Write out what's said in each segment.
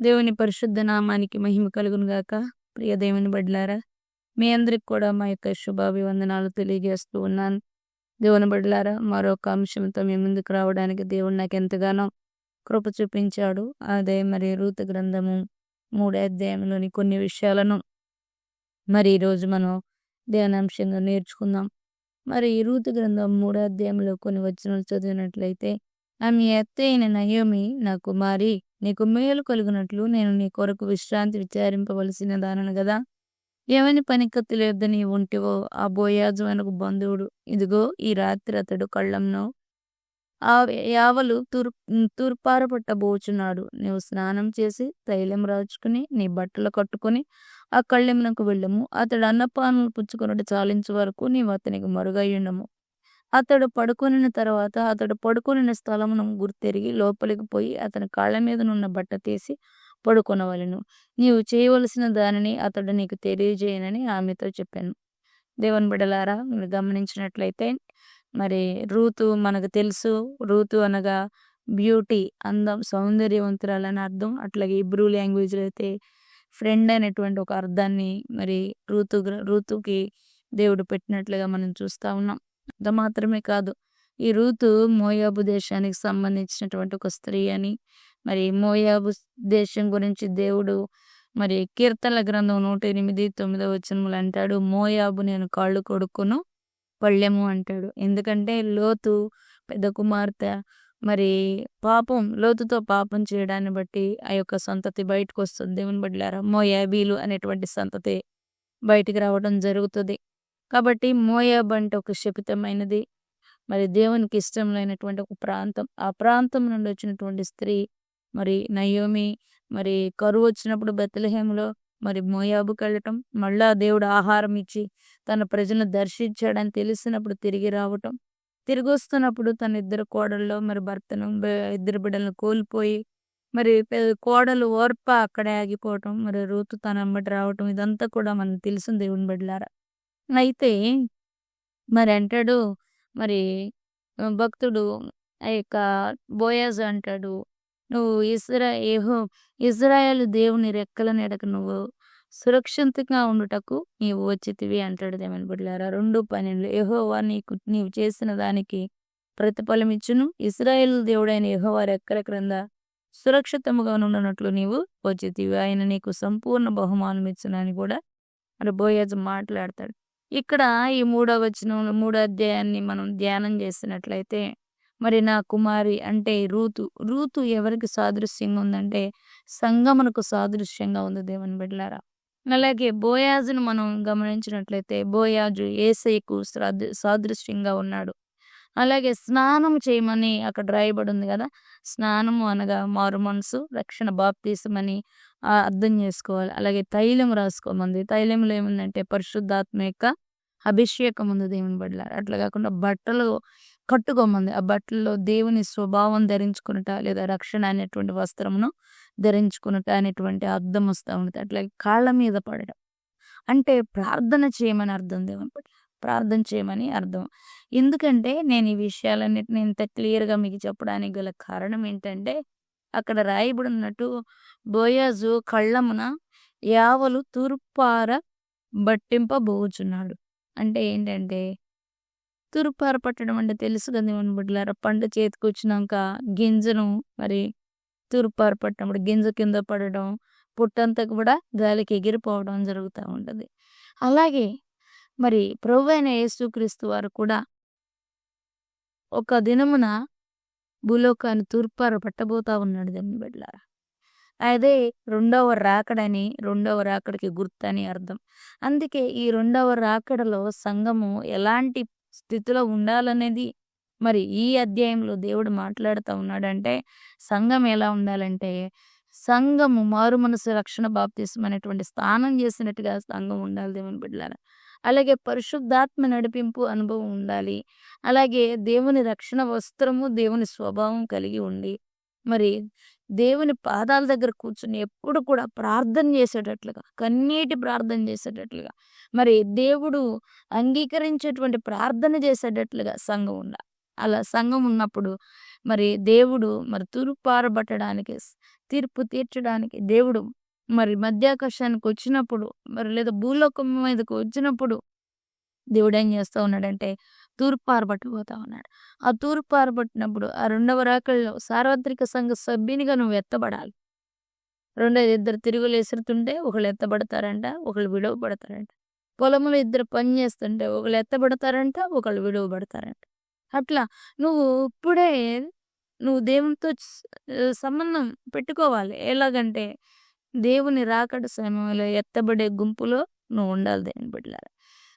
దేవుని పరిశుద్ధ నామానికి మహిమ కలుగును గాక. ప్రియ దేవుని బడ్లారా మీ అందరికి కూడా మా యొక్క శుభాభివందనాలు తెలియజేస్తూ ఉన్నాను. దేవుని బడ్లారా మరొక అంశంతో మీ ముందుకు రావడానికి దేవుడు నాకు ఎంతగానో కృప చూపించాడు. అదే మరి రూత గ్రంథము మూడే అధ్యాయంలోని కొన్ని విషయాలను మరి ఈరోజు మనం ధ్యానాంశంగా నేర్చుకుందాం. మరి ఈ రూత గ్రంథం మూడో అధ్యాయంలో కొన్ని వచనాలు చదివినట్లయితే ఆమె ఎత్తైన నయోమి నా కుమారి నీకు మేలు కలుగునట్లు నేను నీ కొరకు విశ్రాంతి విచారింపవలసిన దానను గదా. ఏమని పనికత్తు లేదు నీ ఉంటివో ఆ బోయాజు అనకు బంధువుడు. ఇదిగో ఈ రాత్రి అతడు కళ్ళంను ఆ యావలు తూర్ తూర్పారపట్టబోచున్నాడు. నీవు స్నానం చేసి తైలం రాచుకుని నీ బట్టలు కట్టుకుని ఆ కళ్ళెమునకు వెళ్ళము. అతడు అన్నపానులు పుచ్చుకున్నట్టు చాలించే వరకు నీవు అతనికి మరుగయ్యుండము అతడు పడుకొనిన తర్వాత అతడు పడుకొనిన స్థలమును గుర్తెరిగి లోపలికి పోయి అతని కాళ్ళ మీదనున్న బట్ట తీసి పడుకొనవలెను. నీవు చేయవలసిన దానిని అతడు నీకు తెలియజేయనని ఆమెతో చెప్పాను. దేవుని బిడలారా మీరు గమనించినట్లయితే మరి రూతు మనకు తెలుసు. రూతు అనగా బ్యూటీ అందం సౌందర్యవంతురాలని అర్థం. అట్లాగే ఇబ్రూ లాంగ్వేజ్లో అయితే ఫ్రెండ్ అనేటువంటి ఒక అర్థాన్ని మరి రుతు రుతుకి దేవుడు పెట్టినట్లుగా మనం చూస్తూ ఉన్నాం. అంత మాత్రమే కాదు. ఈ రూతు మోయాబు దేశానికి సంబంధించినటువంటి ఒక స్త్రీ అని మరి మోయాబు దేశం గురించి దేవుడు మరి కీర్తనల గ్రంథం నూట ఎనిమిది తొమ్మిదవ వచనములు అంటాడు మోయాబు నేను కాళ్ళు కొడుకును పళ్ళెము అంటాడు. ఎందుకంటే లోతు పెద్ద కుమార్తె మరి పాపం లోతుతో పాపం చేయడాన్ని బట్టి ఆ యొక్క సంతతి బయటకు వస్తుంది. దేవుని బిడ్డలారా మోయాబీలు అనేటువంటి సంతతి బయటికి రావడం జరుగుతుంది. కాబట్టి మోయాబ్ అంటే ఒక శపితమైనది. మరి దేవునికి ఇష్టం లేనటువంటి ఒక ప్రాంతం. ఆ ప్రాంతం నుండి వచ్చినటువంటి స్త్రీ మరి నయోమి మరి కరువు వచ్చినప్పుడు బెత్తలహేములో మరి మోయాబుకి వెళ్ళటం మళ్ళా దేవుడు ఆహారం ఇచ్చి తన ప్రజలను దర్శించాడని తెలిసినప్పుడు తిరిగి రావటం. తిరిగి వస్తున్నప్పుడు తన ఇద్దరు కోడల్లో మరి భర్తను ఇద్దరు బిడ్డలను కోల్పోయి మరి కోడలు ఓర్ప అక్కడే ఆగిపోవటం మరి రూతు తన అమ్మటి రావటం ఇదంతా కూడా మనకు తెలిసిన దేవుని బిడ్డలారా. అయితే మరి అంటాడు మరి భక్తుడు ఆ యొక్క బోయాజ్ అంటాడు నువ్వు ఇస్రా ఏహో ఇజ్రాయల్ దేవుని రెక్కల నెడక నువ్వు సురక్షితంగా ఉండుటకు నీవు వచ్చితివి అంటాడు దేమని బిడ్డలారా. రెండు పన్నెండు ఏహోవా నీకు నీవు చేసిన దానికి ప్రతిఫలం ఇచ్చును ఇస్రాయేల్ దేవుడైన యెహోవా రెక్కల క్రింద సురక్షితముగా ఉండనట్లు నీవు వచ్చితివి. ఆయన నీకు సంపూర్ణ బహుమానం ఇచ్చునని కూడా మరి బోయాజ్ మాట్లాడతాడు. ఇక్కడ ఈ మూడో వచనం మూడో అధ్యాయాన్ని మనం ధ్యానం చేసినట్లయితే మరి నా కుమారి అంటే రూతు. రూతు ఎవరికి సాదృశ్యంగా ఉందంటే సంగమునకు సాదృశ్యంగా ఉంది దేవుని బిడ్డలారా. అలాగే బోయాజును మనం గమనించినట్లయితే బోయాజు ఏసైకు సాదృశ్యంగా ఉన్నాడు. అలాగే స్నానం చేయమని అక్కడ రాయబడి ఉంది కదా! స్నానము అనగా మారు మనసు రక్షణ బాప్తీసమని అర్థం చేసుకోవాలి. అలాగే తైలం రాసుకోమంది. తైలంలో ఏముందంటే పరిశుద్ధాత్మ యొక్క అభిషేకం ఉంది దేవుని బడ్ల అట్లా కాకుండా బట్టలు కట్టుకోమంది. ఆ బట్టల్లో దేవుని స్వభావం ధరించుకున్నట లేదా రక్షణ అనేటువంటి వస్త్రమును ధరించుకున్నట అనేటువంటి అర్థం వస్తూ ఉంటుంది అట్లాగే కాళ్ళ మీద పడడం అంటే ప్రార్థన చేయమని అర్థం దేవుని ప్రార్థన చేయమని అర్థం. ఎందుకంటే నేను ఈ విషయాలన్నిటిని ఇంత క్లియర్గా మీకు చెప్పడానికి గల కారణం ఏంటంటే అక్కడ రాయబడి ఉన్నట్టు బోయాజు కళ్ళమున యావలు తూర్పార బట్టింపబోచున్నాడు అంటే ఏంటంటే తూర్పార పట్టడం అంటే తెలుసు కదా మన బిడ్డలారా పండు చేతికి వచ్చినాక గింజను మరి తూర్పార పట్టినప్పుడు గింజ కింద పడడం పుట్టంతా కూడా గాలికి ఎగిరిపోవడం జరుగుతూ ఉంటుంది. అలాగే మరి ప్రభు అయిన యేసుక్రీస్తు వారు కూడా ఒక దినమున భూలోకాన్ని తూర్పార పట్టబోతా ఉన్నాడు దాన్ని బిడ్డలారా. అదే రెండవ రాకడని రెండవ రాకడికి గుర్తని అర్థం. అందుకే ఈ రెండవ రాకడలో సంఘము ఎలాంటి స్థితిలో ఉండాలనేది మరి ఈ అధ్యాయంలో దేవుడు మాట్లాడుతూ ఉన్నాడంటే సంఘం ఎలా ఉండాలంటే సంఘము మారు మనసు రక్షణ బాప్తీసం అనేటువంటి స్థానం చేసినట్టుగా సంఘం ఉండాలి దేవుని బిడ్డలారా. అలాగే పరిశుద్ధాత్మ నడిపింపు అనుభవం ఉండాలి. అలాగే దేవుని రక్షణ వస్త్రము దేవుని స్వభావం కలిగి ఉండి మరి దేవుని పాదాల దగ్గర కూర్చుని ఎప్పుడు కూడా ప్రార్థన చేసేటట్లుగా కన్నీటి ప్రార్థన చేసేటట్లుగా మరి దేవుడు అంగీకరించేటువంటి ప్రార్థన చేసేటట్లుగా సంఘం ఉండాలి. అలా సంఘం ఉన్నప్పుడు మరి దేవుడు మరి తూర్పారబట్టడానికి తీర్పు తీర్చడానికి దేవుడు మరి మధ్యాకాశానికి వచ్చినప్పుడు మరి లేదా భూలోకం మీదకు వచ్చినప్పుడు దేవుడు ఏం చేస్తా ఉన్నాడంటే తూర్పు ఆరబట్టిపోతా ఉన్నాడు. ఆ తూర్పు పారబట్టినప్పుడు ఆ రెండవ రాకల్లో సార్వత్రిక సంఘ సభ్యునిగా నువ్వు ఎత్తబడాలి. రెండోది ఇద్దరు తిరుగులు ఎసురుతుంటే ఒకళ్ళు ఎత్తబడతారంట ఒకళ్ళు విడవబడతారంట. పొలంలో ఇద్దరు పని చేస్తుంటే ఒకళ్ళు ఎత్తబడతారంట ఒకళ్ళు విడవబడతారంట. అట్లా నువ్వు ఇప్పుడే నువ్వు దేవునితో సంబంధం పెట్టుకోవాలి. ఎలాగంటే దేవుని రాకడ సమయంలో ఎత్తబడే గుంపులో నువ్వు ఉండాలి దేని బిడ్డలారా.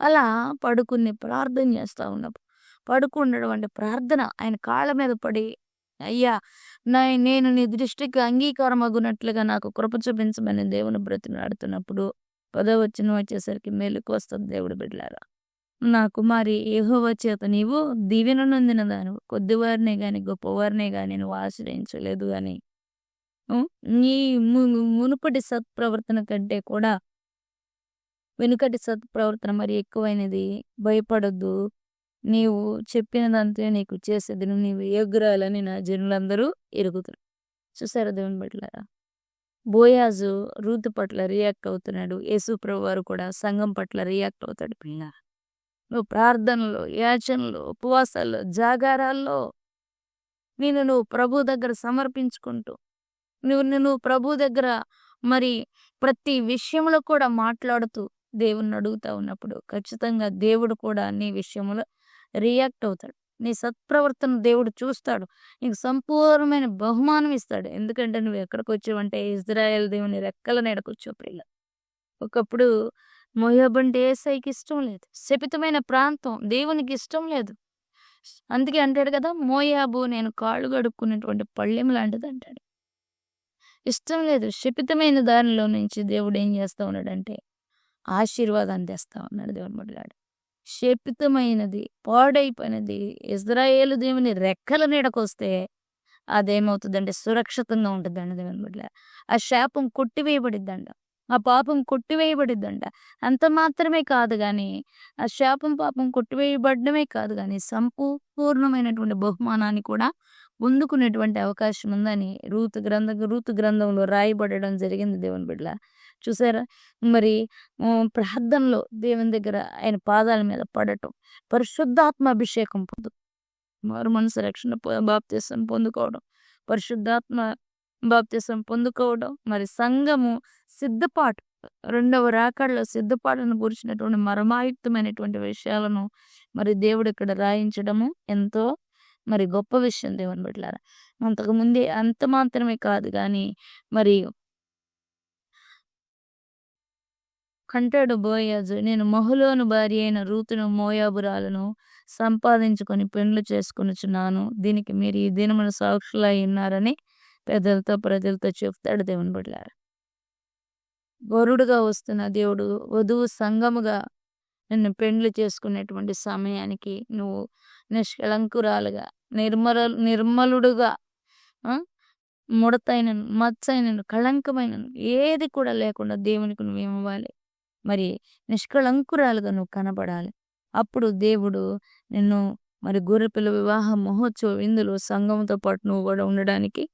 అలా పడుకుని ప్రార్థన చేస్తూ ఉన్నప్పుడు పడుకుండడం అంటే ప్రార్థన. ఆయన కాళ్ళ మీద పడి అయ్యా నా నేను నీ దృష్టికి అంగీకారం అగునట్లుగా నాకు కృప చూపించమని దేవుని బ్రతిలాడుతున్నప్పుడు పదవ వచ్చిన వచ్చేసరికి మేలుకు వస్తుంది దేవుడు బిడ్డలారా. నా కుమారి ఏహోవ చేత నీవు దీవెన నొందిన దాను కొద్దివారినే గాని గొప్పవారినే గాని నువ్వు ఆశ్రయించలేదు అని. నీ ము- మునుపటి సత్ప్రవర్తన కంటే కూడా వెనుకటి సత్ప్రవర్తన మరి ఎక్కువైనది. భయపడొద్దు. నీవు చెప్పిన దాంతో నీకు చేసేది నీవు ఎగురాలని నా జనులందరూ ఎరుగుతారు. చూసారా దేవుని బట్లారా బోయాజు రూతు పట్ల రియాక్ట్ అవుతున్నాడు. యేసుప్రభు వారు కూడా సంఘం పట్ల రియాక్ట్ అవుతాడు పిల్ల నువ్వు ప్రార్థనలో యాచనలో ఉపవాసాల్లో జాగారాల్లో నేను నువ్వు ప్రభు దగ్గర సమర్పించుకుంటూ నువ్వు నువ్వు ప్రభు దగ్గర మరి ప్రతి విషయంలో కూడా మాట్లాడుతూ దేవుణ్ణి అడుగుతా ఉన్నప్పుడు ఖచ్చితంగా దేవుడు కూడా నీ విషయంలో రియాక్ట్ అవుతాడు. నీ సత్ప్రవర్తన దేవుడు చూస్తాడు. నీకు సంపూర్ణమైన బహుమానం ఇస్తాడు. ఎందుకంటే నువ్వు ఎక్కడికి వచ్చావంటే ఇజ్రాయెల్ దేవుని రెక్కల నేడకొచ్చావు పిల్ల ఒకప్పుడు మోయాబ్ అంటే ఏసైకి ఇష్టం లేదు. శపితమైన ప్రాంతం దేవునికి ఇష్టం లేదు. అందుకే అంటాడు కదా మోయాబు నేను కాళ్ళు గడుక్కునేటువంటి పళ్ళెం లాంటిది అంటాడు. ఇష్టం లేదు. శపితమైన దానిలో నుంచి దేవుడు ఏం చేస్తా ఉన్నాడంటే ఆశీర్వాదాన్ని తెస్తా ఉన్నాడు దేవుని మొదలాడు శపితమైనది పాడైపోయినది ఇజ్రాయేలు దేవుని రెక్కల నీడకొస్తే అదేమవుతుందంటే సురక్షితంగా ఉంటుందండి దేవుని బిడ్డ ఆ శాపం కొట్టివేయబడిద్దంట. ఆ పాపం కొట్టివేయబడిద్దంట. అంత మాత్రమే కాదు కానీ ఆ శాపం పాపం కొట్టివేయబడమే కాదు కానీ సంపూర్ణమైనటువంటి బహుమానాన్ని కూడా పొందుకునేటువంటి అవకాశం ఉందని రూతు గ్రంథం రూతు గ్రంథంలో రాయబడడం జరిగింది దేవుని బిడ్డ చూసారా? మరి ప్రార్థనలో దేవుని దగ్గర ఆయన పాదాల మీద పడటం పరిశుద్ధాత్మ అభిషేకం పొందు మారు మనసు రక్షణ బాప్తీసం పొందుకోవడం పరిశుద్ధాత్మ బాప్తిసం పొందుకోవడం మరి సంఘము సిద్ధపాటు రెండవ రాకడలో సిద్ధపాటును గురించినటువంటి మరమాయుక్తమైనటువంటి విషయాలను మరి దేవుడు ఇక్కడ రాయించడము ఎంతో మరి గొప్ప విషయం దేవుని బిడ్డలారా. అంతకు ముందే అంత మాత్రమే కాదు కానీ మరి కంటాడు బోయాజు నేను మహులోను భార్య అయిన రూతును మోయాబురాలను సంపాదించుకొని పెండ్లు చేసుకొనిచున్నాను. దీనికి మీరు ఈ దినమున సాక్షులై ఉన్నారని పెద్దలతో ప్రజలతో చెప్తాడు దేవుని బిడ్డలారా. వరుడుగా వస్తున్న దేవుడు వధువు సంఘముగా నిన్ను పెండ్లు చేసుకునేటువంటి సమయానికి నువ్వు నిష్కలంకురాలుగా నిర్మల నిర్మలుడుగా ఆ, ముడతైనను కళంకమైన కళంకమైనను ఏది కూడా లేకుండా దేవునికి నువ్వు ఇవ్వాలి. మరి నిష్కళంకురాలుగా నువ్వు కనబడాలి. అప్పుడు దేవుడు నిన్ను మరి గొర్రెపిల్ల వివాహ మహోత్సవ విందులో సంఘంతో పాటు నువ్వు కూడా ఉండడానికి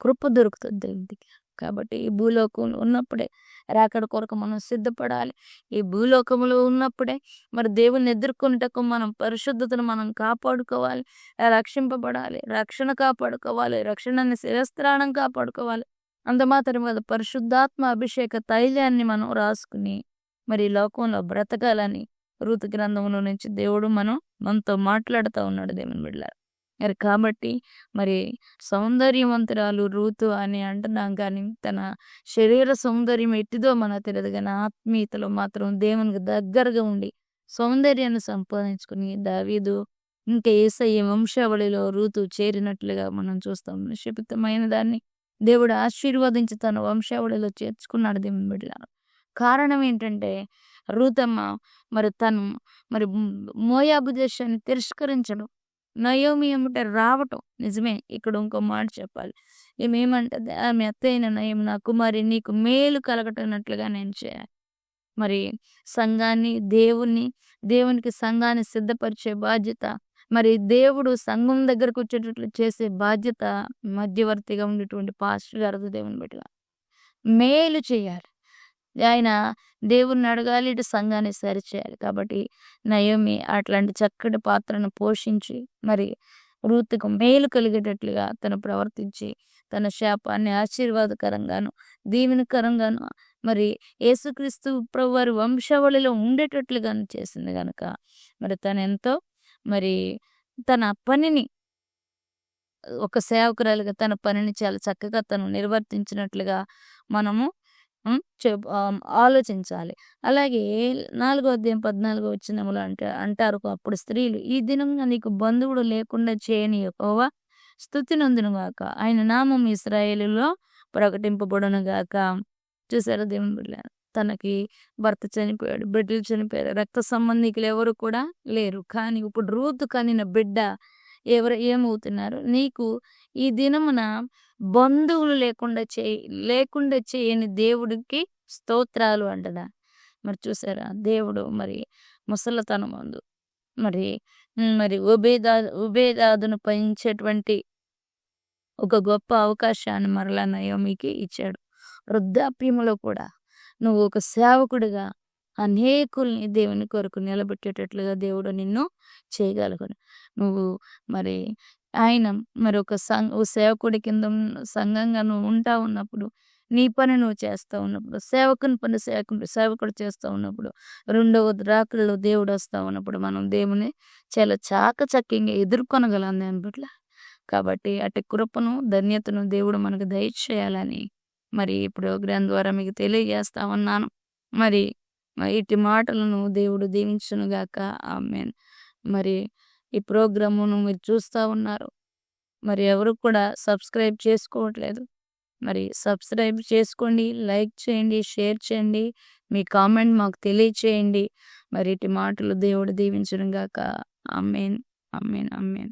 కృప దొరుకుతుంది దేవునికి కాబట్టి ఈ భూలోకంలో ఉన్నప్పుడే రాకడ కొరకు మనం సిద్ధపడాలి. ఈ భూలోకంలో ఉన్నప్పుడే మరి దేవుని ఎదుర్కొనేటకు మనం పరిశుద్ధతను మనం కాపాడుకోవాలి. రక్షింపబడాలి. రక్షణ కాపాడుకోవాలి. రక్షణని శిరస్త్రాణం కాపాడుకోవాలి. అంత మాత్రం కదా పరిశుద్ధాత్మ అభిషేక తైలాన్ని మనం రాసుకుని మరి ఈ లోకంలో బ్రతకాలని ఋతు గ్రంథంలో నుంచి దేవుడు మనం మనతో మాట్లాడుతూ ఉన్నాడు దేవుని బిడ్డ కాబట్టి మరి సౌందర్యవంతురాలు రూతు అని అంటున్నాం కానీ తన శరీర సౌందర్యం ఎట్టిదో మనకు తెలియదు కానీ ఆత్మీయతలో మాత్రం దేవునికి దగ్గరగా ఉండి సౌందర్యాన్ని సంపాదించుకుని దావీదు ఇంకా ఏసయ్య వంశావళిలో రూతు చేరినట్లుగా మనం చూస్తాం. నిక్షిప్తమైన దాన్ని దేవుడు ఆశీర్వదించి తన వంశావళిలో చేర్చుకున్నాడు దేవుని బిడ్డ కారణం ఏంటంటే రూతమ్మ మరి తను మరి మోయాబు దేశాన్ని తిరస్కరించడం. నయోమి ఏమిట రావటం. నిజమే ఇక్కడ ఇంకో మాట చెప్పాలి. ఏమేమంటది ఆమె అత్తైన నయం నా కుమారి నీకు మేలు కలగటనట్లుగా నేను చేయాలి. మరి సంఘాన్ని దేవుణ్ణి దేవునికి సంఘాన్ని సిద్ధపరిచే బాధ్యత మరి దేవుడు సంఘం దగ్గరకు వచ్చేటట్లు చేసే బాధ్యత మధ్యవర్తిగా ఉండేటువంటి పాస్టర్ గారు దేవుని బిడ్డగా. మేలు చేయాలి. ఆయన దేవుణ్ణి అడగాలి ఇటు సంఘాన్ని సరిచేయాలి. కాబట్టి నయోమి అట్లాంటి చక్కటి పాత్రను పోషించి మరి వృత్తికి మేలు కలిగేటట్లుగా తను ప్రవర్తించి తన శాపాన్ని ఆశీర్వాదకరంగాను దీవెనకరంగాను మరి యేసుక్రీస్తు ప్రభు వారి వంశావళిలో ఉండేటట్లుగాను చేసింది కనుక మరి తను ఎంతో మరి తన పనిని ఒక సేవకురాలుగా తన పనిని చాలా చక్కగా తను నిర్వర్తించినట్లుగా మనము ఆలోచించాలి. అలాగే నాలుగో అధ్యాయం పద్నాలుగో వచ్చినములు అంటే అంటారు అప్పుడు స్త్రీలు ఈ దినంగా నీకు బంధువుడు లేకుండా చేయని ఎక్కువ స్థుతి గాక. ఆయన నామం ఇస్రాయేలులో ప్రకటింపబడును గాక. చూసారా దేవుని తనకి భర్త చనిపోయాడు బిడ్డలు చనిపోయారు రక్త సంబంధికులు ఎవరు కూడా లేరు. కానీ ఇప్పుడు రూతు కనిన బిడ్డ ఎవరు ఏమవుతున్నారు? నీకు ఈ దినమున బంధువులు లేకుండా చేయి లేకుండా చేయని దేవుడికి స్తోత్రాలు అంటదా? మరి చూసారా? దేవుడు మరి ముసలతనం ముందు. మరి మరి ఉబేదా ఉబేదాదును పయించేటువంటి ఒక గొప్ప అవకాశాన్ని మరలా నయోమికి ఇచ్చాడు. వృద్ధాప్యములో కూడా నువ్వు ఒక సేవకుడిగా అనేకుల్ని దేవుని కొరకు నిలబెట్టేటట్లుగా దేవుడు నిన్ను చేయగలుగును నువ్వు మరి ఆయన మరి ఒక సం ఓ సేవకుడి కింద సంఘంగా నువ్వు ఉంటా ఉన్నప్పుడు నీ పని నువ్వు చేస్తూ ఉన్నప్పుడు సేవకుని పని సేవకుడు సేవకుడు చేస్తూ ఉన్నప్పుడు రెండవ ద్రాకుల్లో దేవుడు వస్తూ ఉన్నప్పుడు మనం దేవుని చాలా చాకచక్యంగా ఎదుర్కొనగలం దాని పట్ల. కాబట్టి అటు కృపను ధన్యతను దేవుడు మనకు దయచేయాలని మరి ఈ ప్రోగ్రాం ద్వారా మీకు తెలియజేస్తా ఉన్నాను. మరి ఇటు మాటలను దేవుడు దీవించునుగాక ఆమెన్. మరి ఈ ప్రోగ్రామును మీరు చూస్తూ ఉన్నారు. మరి ఎవరు కూడా సబ్స్క్రైబ్ చేసుకోవట్లేదు. మరి సబ్స్క్రైబ్ చేసుకోండి లైక్ చేయండి షేర్ చేయండి మీ కామెంట్ మాకు తెలియచేయండి. మరి ఇటు మాటలు దేవుడు దీవించడం గాక. అమ్మేన్ అమ్మేన్ అమ్మేన్